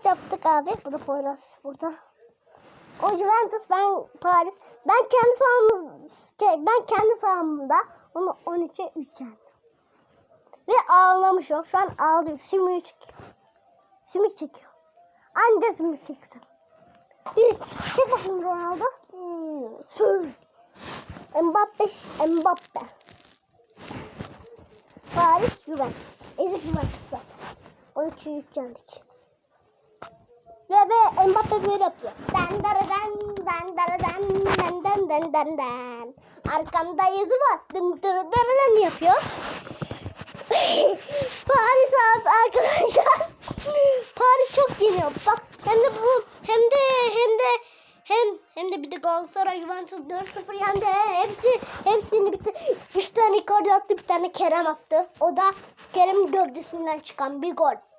maç yaptık abi. Bu da Poyraz burada. O Juventus ben Paris. Ben kendi sahamız ben kendi sahamda onu 13'e 3 yendim. Ve ağlamış o. Şu an ağlıyor. Sümüğü çekiyor. Sümük çekiyor. Anca sümük çeksin. Bir bakayım Ronaldo. Hmm. Sür. Mbappe, Mbappe. Paris, Juventus. Ezik Juventus'ta. 13'e 3 yendik. Ve ve Mbappe böyle yapıyor. Den dara den den dara den den den den den. Arkamda yazı var. Dın dırı dırı yapıyor. Paris abi arkadaşlar. Paris çok yeniyor. Bak hem de bu hem de hem de hem hem de bir de Galatasaray Juventus 4-0 yendi. Hepsi hepsini bitti. 3 tane Icardi attı, bir tane Kerem attı. O da Kerem'in gövdesinden çıkan bir gol.